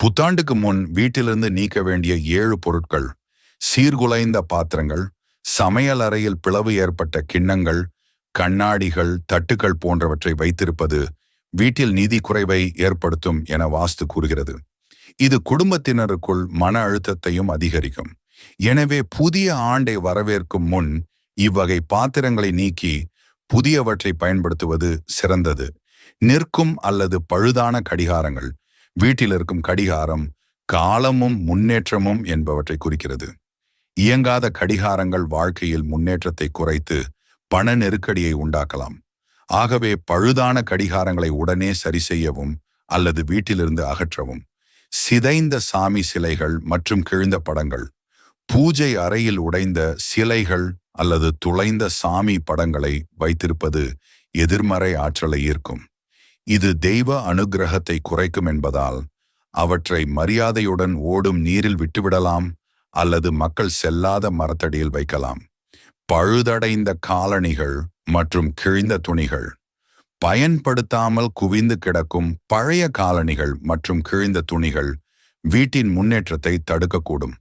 புத்தாண்டுக்கு முன் வீட்டிலிருந்து நீக்க வேண்டிய ஏழு பொருட்கள் சீர்குலைந்த பாத்திரங்கள் சமையல் அறையில் பிளவு ஏற்பட்ட கிண்ணங்கள் கண்ணாடிகள் தட்டுக்கள் போன்றவற்றை வைத்திருப்பது வீட்டில் நிதி குறைவை ஏற்படுத்தும் என வாஸ்து கூறுகிறது. இது குடும்பத்தினருக்குள் மன அழுத்தத்தையும் அதிகரிக்கும். எனவே புதிய ஆண்டை வரவேற்கும் முன் இவ்வகை பாத்திரங்களை நீக்கி புதியவற்றை பயன்படுத்துவது சிறந்தது. நிற்கும் அல்லது பழுதான கடிகாரங்கள் வீட்டில் இருக்கும் கடிகாரம் காலமும் முன்னேற்றமும் என்பவற்றை குறிக்கிறது. இயங்காத கடிகாரங்கள் வாழ்க்கையில் முன்னேற்றத்தை குறைத்து பண நெருக்கடியை உண்டாக்கலாம். ஆகவே பழுதான கடிகாரங்களை உடனே சரி செய்யவும் அல்லது வீட்டிலிருந்து அகற்றவும். சிதைந்த சாமி சிலைகள் மற்றும் கிழிந்த படங்கள் பூஜை அறையில் உடைந்த சிலைகள் அல்லது துளைந்த சாமி படங்களை வைத்திருப்பது எதிர்மறை ஆற்றலை ஈர்க்கும். இது தெய்வ அனுகிரகத்தை குறைக்கும் என்பதால் அவற்றை மரியாதையுடன் ஓடும் நீரில் விட்டுவிடலாம் அல்லது மக்கள் செல்லாத மரத்தடியில் வைக்கலாம். பழுதடைந்த காலணிகள் மற்றும் கிழிந்த துணிகள் பயன்படுத்தாமல் குவிந்து கிடக்கும் பழைய காலணிகள் மற்றும் கிழிந்த துணிகள் வீட்டின் முன்னேற்றத்தை தடுக்கக்கூடும்.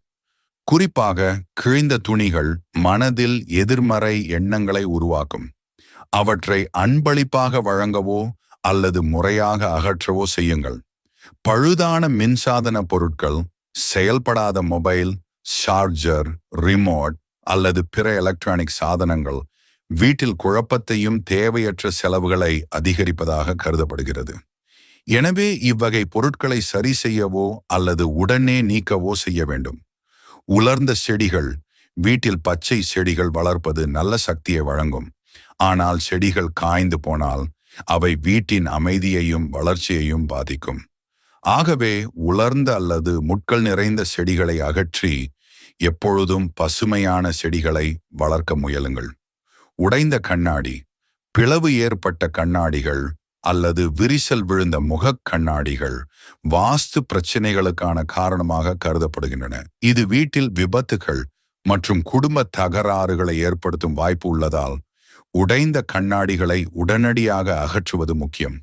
குறிப்பாக கிழிந்த துணிகள் மனதில் எதிர்மறை எண்ணங்களை உருவாக்கும். அவற்றை அன்பளிப்பாக வழங்கவோ அல்லது முறையாக அகற்றவோ செய்யுங்கள். பழுதான மின்சாதன பொருட்கள் செயல்படாத மொபைல் சார்ஜர் ரிமோட் அல்லது பிற எலக்ட்ரானிக் சாதனங்கள் வீட்டில் குழப்பத்தையும் தேவையற்ற செலவுகளை அதிகரிப்பதாக கருதப்படுகிறது. எனவே இவ்வகை பொருட்களை சரி செய்யவோ அல்லது உடனே நீக்கவோ செய்ய வேண்டும். உலர்ந்த செடிகள் வீட்டில் பச்சை செடிகள் வளர்ப்பது நல்ல சக்தியை வழங்கும். ஆனால் செடிகள் காய்ந்து போனால் அவை வீட்டின் அமைதியையும் வளர்ச்சியையும் பாதிக்கும். ஆகவே உலர்ந்த அல்லது முட்கள் நிறைந்த செடிகளை அகற்றி எப்பொழுதும் பசுமையான செடிகளை வளர்க்க முயலுங்கள். உடைந்த கண்ணாடி பிளவு ஏற்பட்ட கண்ணாடிகள் அல்லது விரிசல் விழுந்த முகக் கண்ணாடிகள் வாஸ்து பிரச்சினைகளுக்கான காரணமாக கருதப்படுகின்றன. இது வீட்டில் விபத்துகள் மற்றும் குடும்ப தகராறுகளை ஏற்படுத்தும் வாய்ப்பு உள்ளதால் உடைந்த கண்ணாடிகளை உடனடியாக அகற்றுவது முக்கியம்.